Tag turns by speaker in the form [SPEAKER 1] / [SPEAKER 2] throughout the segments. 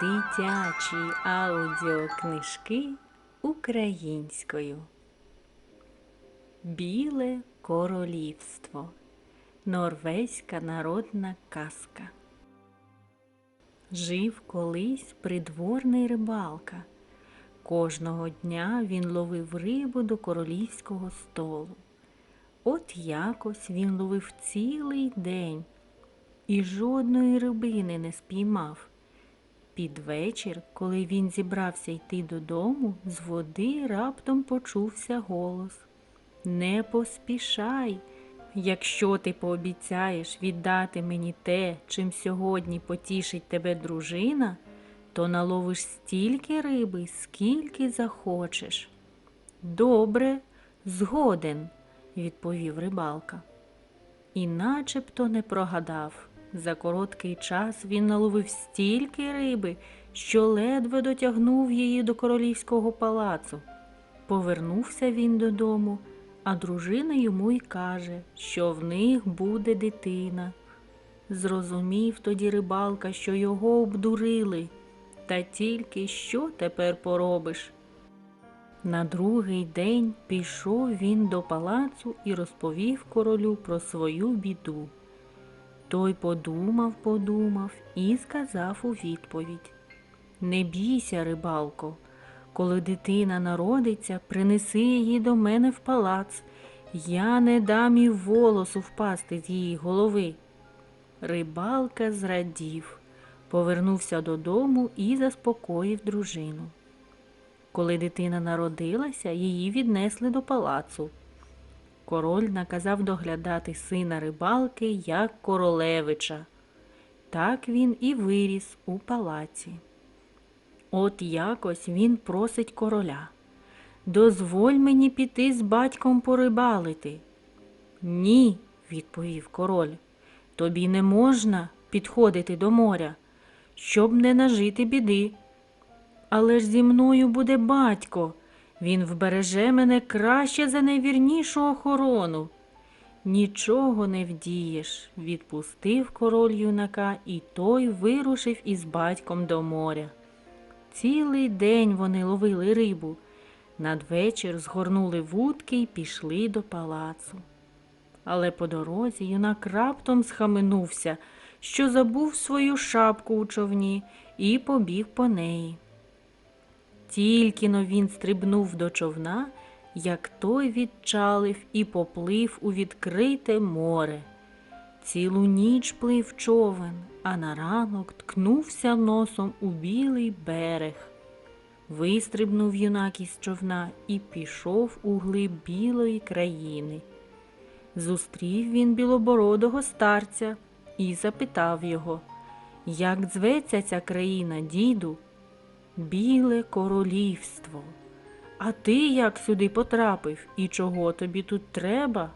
[SPEAKER 1] Дитячі аудіокнижки українською. Біле королівство. Норвезька народна казка. Жив колись придворний рибалка. Кожного дня він ловив рибу до королівського столу. От якось він ловив цілий день і жодної рибини не спіймав. Під вечір, коли він зібрався йти додому, з води раптом почувся голос. Не поспішай. Якщо ти пообіцяєш віддати мені те, чим сьогодні потішить тебе дружина, то наловиш стільки риби, скільки захочеш. Добре, згоден, відповів рибалка. І начебто не прогадав. За короткий час він наловив стільки риби, що ледве дотягнув її до королівського палацу. Повернувся він додому, а дружина йому й каже, що в них буде дитина. Зрозумів тоді рибалка, що його обдурили. Та тільки що тепер поробиш? На другий день пішов він до палацу і розповів королю про свою біду. Той подумав, подумав і сказав у відповідь Не бійся, рибалко, коли дитина народиться, принеси її до мене в палац. Я не дам і волосу впасти з її голови. Рибалка зрадів, повернувся додому і заспокоїв дружину. Коли дитина народилася, її віднесли до палацу. Король наказав доглядати сина рибалки як королевича. Так він і виріс у палаці. От якось він просить короля. Дозволь мені піти з батьком порибалити. Ні, відповів король. Тобі не можна підходити до моря, щоб не нажити біди. Але ж зі мною буде батько. Він вбереже мене краще за найвірнішу охорону. Нічого не вдієш, відпустив король юнака, і той вирушив із батьком до моря. Цілий день вони ловили рибу. Надвечір згорнули вудки й пішли до палацу. Але по дорозі юнак раптом схаменувся, що забув свою шапку у човні і побіг по неї. Тільки но він стрибнув до човна, як той відчалив і поплив у відкрите море. Цілу ніч плив човен, а на ранок ткнувся носом у білий берег. Вистрибнув юнак із човна і пішов у глиб білої країни. Зустрів він білобородого старця і запитав його, як зветься ця країна, діду? Біле королівство. А ти як сюди потрапив і чого тобі тут треба?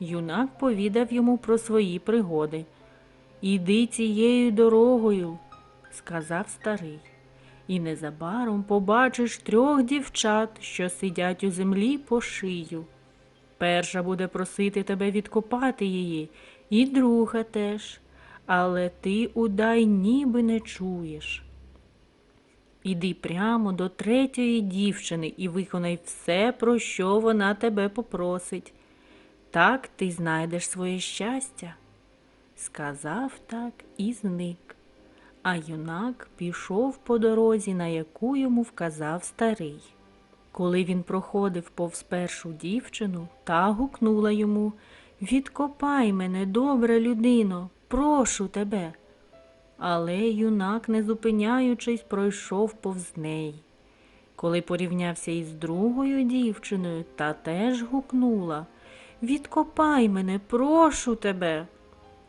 [SPEAKER 1] Юнак повідав йому про свої пригоди. Іди цією дорогою, сказав старий, і незабаром побачиш трьох дівчат, що сидять у землі по шию. Перша буде просити тебе відкопати її, і друга теж, але ти удай ніби не чуєш. Іди прямо до третьої дівчини і виконай все, про що вона тебе попросить. Так ти знайдеш своє щастя. Сказав так і зник. А юнак пішов по дорозі, на яку йому вказав старий. Коли він проходив повз першу дівчину, та гукнула йому Відкопай мене, добра людино, прошу тебе. Але юнак, не зупиняючись, пройшов повз неї. Коли порівнявся із другою дівчиною, та теж гукнула Відкопай мене, прошу тебе.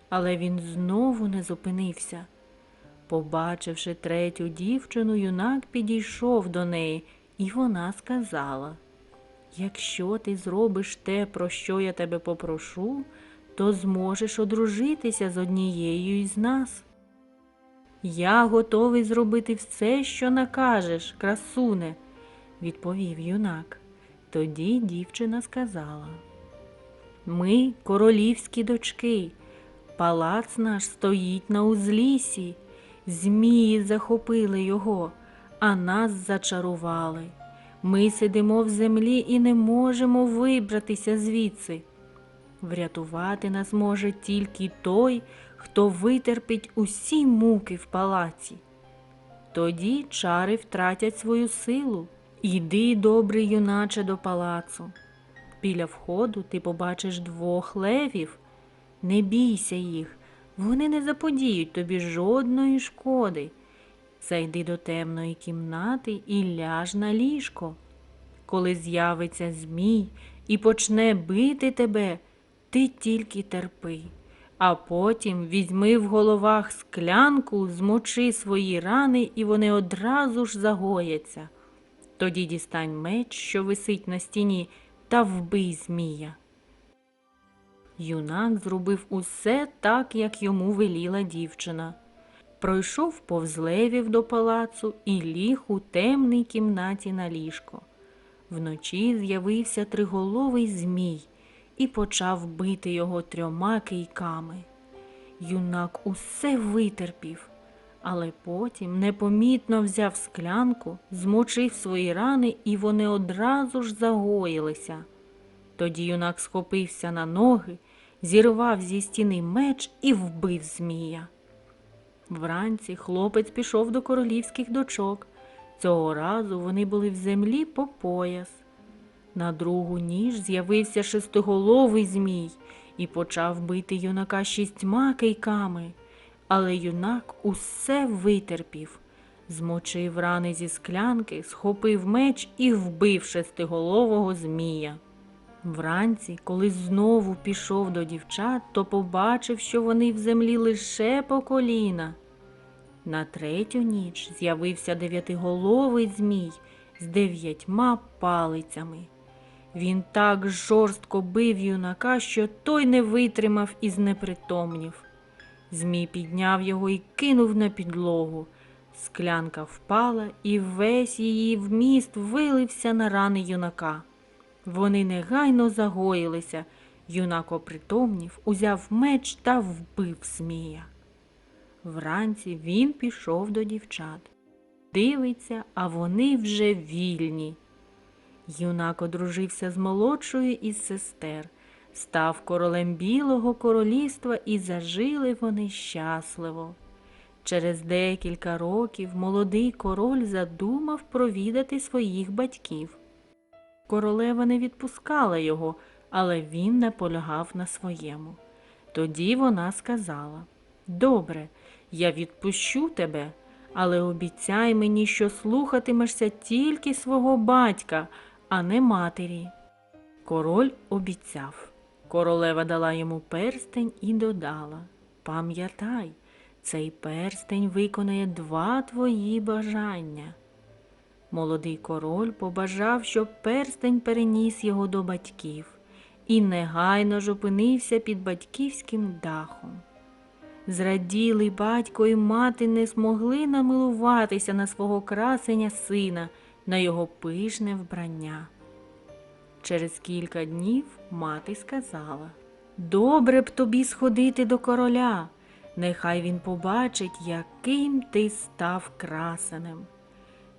[SPEAKER 1] Але він знову не зупинився. Побачивши третю дівчину, юнак підійшов до неї, і вона сказала Якщо ти зробиш те, про що я тебе попрошу, то зможеш одружитися з однією із нас. Я готовий зробити все, що накажеш, красуне, відповів юнак. Тоді дівчина сказала Ми королівські дочки, палац наш стоїть на узлісі. Змії захопили його, а нас зачарували. Ми сидимо в землі і не можемо вибратися звідси. Врятувати нас може тільки той, хто витерпить усі муки в палаці. Тоді чари втратять свою силу. Іди, добрий юначе, до палацу. Біля входу ти побачиш двох левів. Не бійся їх, вони не заподіють тобі жодної шкоди. Зайди до темної кімнати і ляж на ліжко. Коли з'явиться змій і почне бити тебе, ти тільки терпи, а потім візьми в головах склянку, змочи свої рани, і вони одразу ж загояться. Тоді дістань меч, що висить на стіні, та вбий змія. Юнак зробив усе так, як йому веліла дівчина. Пройшов повз левів до палацу і ліг у темній кімнаті на ліжко. Вночі з'явився триголовий змій і почав бити його трьома кийками. Юнак усе витерпів, але потім непомітно взяв склянку, змочив свої рани, і вони одразу ж загоїлися. Тоді юнак схопився на ноги, зірвав зі стіни меч і вбив змія. Вранці хлопець пішов до королівських дочок. Цього разу вони були в землі по пояс. На другу ніж з'явився шестиголовий змій і почав бити юнака шістьма кийками. Але юнак усе витерпів, змочив рани зі склянки, схопив меч і вбив шестиголового змія. Вранці, коли знову пішов до дівчат, то побачив, що вони в землі лише по коліна. На третю ніч з'явився дев'ятиголовий змій з дев'ятьма палицями. Він так жорстко бив юнака, що той не витримав і знепритомнів. Змій підняв його і кинув на підлогу. Склянка впала, і весь її вміст вилився на рани юнака. Вони негайно загоїлися. Юнак опритомнів, узяв меч та вбив змія. Вранці він пішов до дівчат. Дивиться, а вони вже вільні. Юнак одружився з молодшою із сестер, став королем Білого королівства і зажили вони щасливо. Через декілька років молодий король задумав провідати своїх батьків. Королева не відпускала його, але він наполягав на своєму. Тоді вона сказала Добре, я відпущу тебе, але обіцяй мені, що слухатимешся тільки свого батька, а не матері. Король обіцяв. Королева дала йому перстень і додала Пам'ятай, цей перстень виконає два твої бажання. Молодий король побажав, щоб перстень переніс його до батьків і негайно ж опинився під батьківським дахом. Зраділий батько і мати не змогли намилуватися на свого красеня сина, на його пишне вбрання. Через кілька днів мати сказала Добре б тобі сходити до короля, нехай він побачить, яким ти став красенем.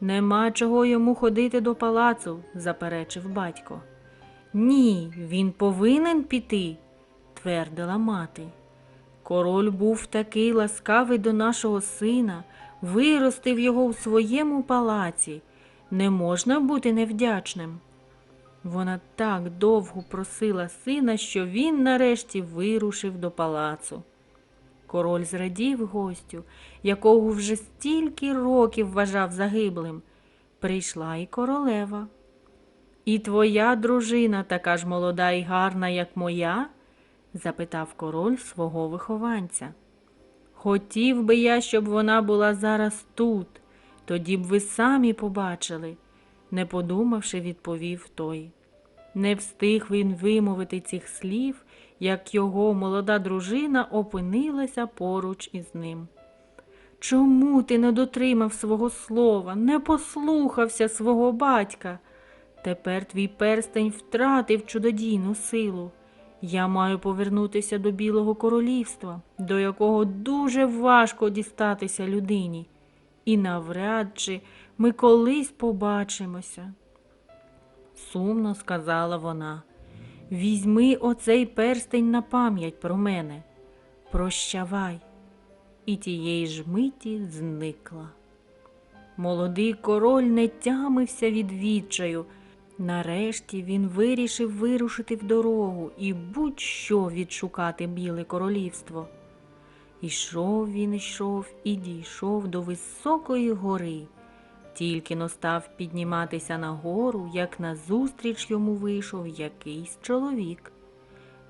[SPEAKER 1] Нема чого йому ходити до палацу, заперечив батько. Ні, він повинен піти, твердила мати. Король був такий ласкавий до нашого сина, виростив його у своєму палаці. Не можна бути невдячним. Вона так довго просила сина, що він нарешті вирушив до палацу. Король зрадів гостю, якого вже стільки років вважав загиблим. Прийшла і королева. І твоя дружина така ж молода і гарна, як моя? запитав король свого вихованця. Хотів би я, щоб вона була зараз тут, тоді б ви самі побачили, не подумавши, відповів той. Не встиг він вимовити цих слів, як його молода дружина опинилася поруч із ним. Чому ти не дотримав свого слова, не послухався свого батька? Тепер твій перстень втратив чудодійну силу. Я маю повернутися до Білого королівства, до якого дуже важко дістатися людині, і навряд чи ми колись побачимося. Сумно сказала вона. Візьми оцей перстень на пам'ять про мене. Прощавай. І тієї ж миті зникла. Молодий король не тямився від відчаю. Нарешті він вирішив вирушити в дорогу і будь-що відшукати біле королівство. Ішов він, йшов і дійшов до високої гори. Тільки но став підніматися на гору, як назустріч йому вийшов якийсь чоловік.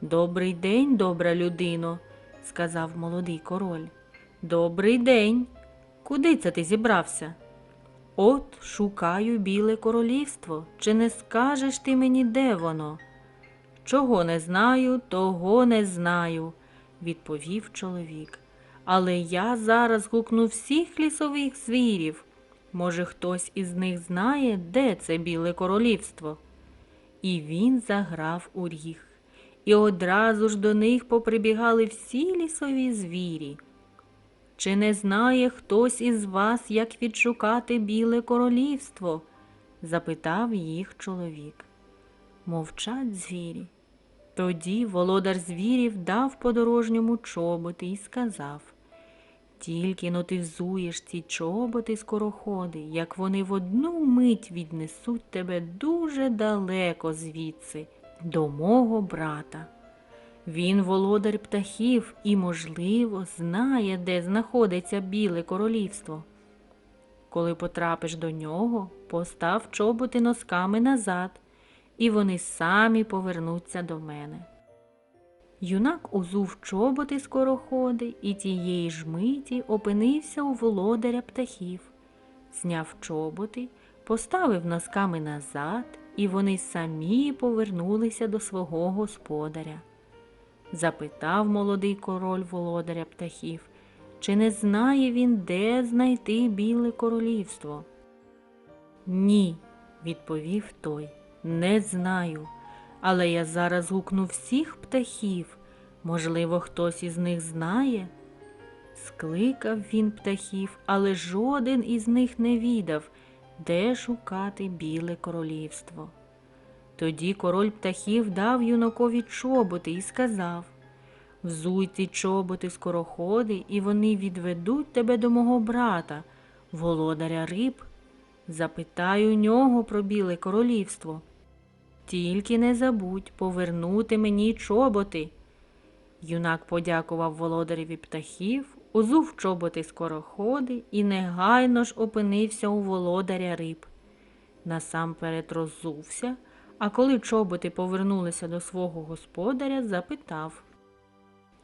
[SPEAKER 1] Добрий день, добра людино, сказав молодий король. Добрий день. Куди це ти зібрався? От шукаю біле королівство. Чи не скажеш ти мені, де воно? Чого не знаю, того не знаю, відповів чоловік. Але я зараз гукну всіх лісових звірів. Може, хтось із них знає, де це біле королівство? І він заграв у ріг. І одразу ж до них поприбігали всі лісові звірі. Чи не знає хтось із вас, як відшукати біле королівство? запитав їх чоловік. Мовчать звірі. Тоді володар звірів дав подорожньому чоботи і сказав Тільки но ти взуєш ці чоботи скороходи, як вони в одну мить віднесуть тебе дуже далеко звідси, до мого брата. Він володар птахів і, можливо, знає, де знаходиться біле королівство. Коли потрапиш до нього, постав чоботи носками назад, і вони самі повернуться до мене. Юнак узув чоботи скороходи і тієї ж миті опинився у володаря птахів, зняв чоботи, поставив носками назад, і вони самі повернулися до свого господаря. Запитав молодий король володаря птахів, чи не знає він, де знайти біле королівство. Ні, відповів той, не знаю. Але я зараз гукну всіх птахів. Можливо, хтось із них знає. Скликав він птахів, але жоден із них не відав, де шукати біле королівство. Тоді король птахів дав юнакові чоботи і сказав Взуй ці чоботи скороходи, і вони відведуть тебе до мого брата, володаря риб. Запитай у нього про біле королівство. Тільки не забудь повернути мені чоботи. Юнак подякував володареві птахів, узув чоботи скороходи і негайно ж опинився у володаря риб. Насамперед роззувся, а коли чоботи повернулися до свого господаря, запитав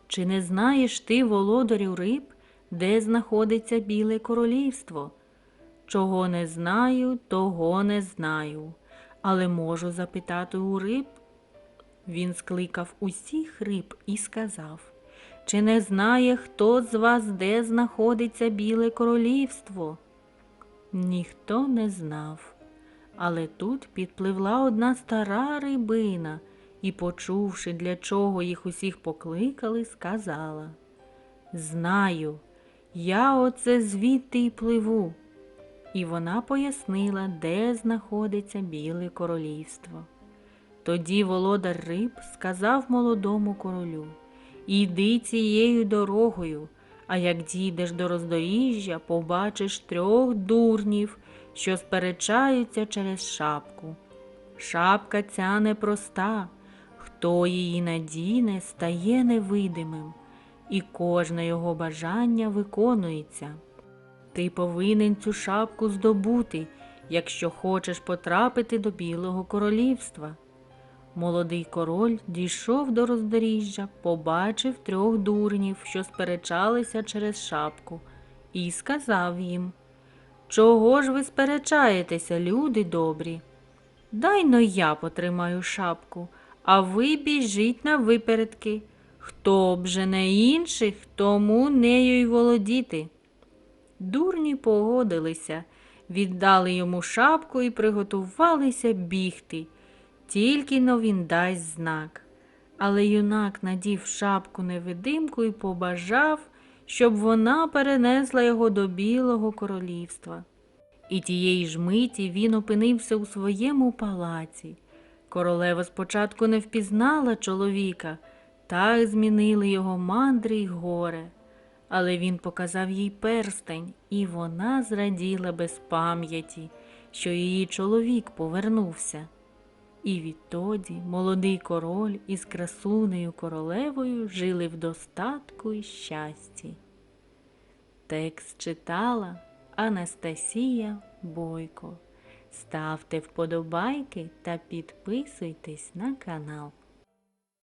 [SPEAKER 1] Чи не знаєш ти, володарю риб, де знаходиться біле королівство? Чого не знаю, того не знаю але можу запитати у риб. Він скликав усіх риб і сказав Чи не знає хто з вас, де знаходиться біле королівство? Ніхто не знав. Але тут підпливла одна стара рибина і, почувши, для чого їх усіх покликали, сказала Знаю, я оце звідти й пливу і вона пояснила, де знаходиться біле королівство. Тоді володар риб сказав молодому королю Іди цією дорогою, а як дійдеш до роздоріжжя, побачиш трьох дурнів, що сперечаються через шапку. Шапка ця непроста, хто її надіне, стає невидимим, і кожне його бажання виконується. Ти повинен цю шапку здобути, якщо хочеш потрапити до Білого королівства. Молодий король дійшов до роздоріжжя, побачив трьох дурнів, що сперечалися через шапку, і сказав їм Чого ж ви сперечаєтеся, люди добрі? Дай но я потримаю шапку, а ви біжіть на випередки. Хто б же не інших, тому нею й володіти. Дурні погодилися, віддали йому шапку і приготувалися бігти. Тільки но він дасть знак. Але юнак надів шапку невидимку і побажав, щоб вона перенесла його до білого королівства. І тієї ж миті він опинився у своєму палаці. Королева спочатку не впізнала чоловіка, так змінили його мандри й горе. Але він показав їй перстень, і вона зраділа без пам'яті, що її чоловік повернувся. І відтоді молодий король із красунею королевою жили в достатку і щасті. Текст читала Анастасія Бойко. Ставте вподобайки та підписуйтесь на канал.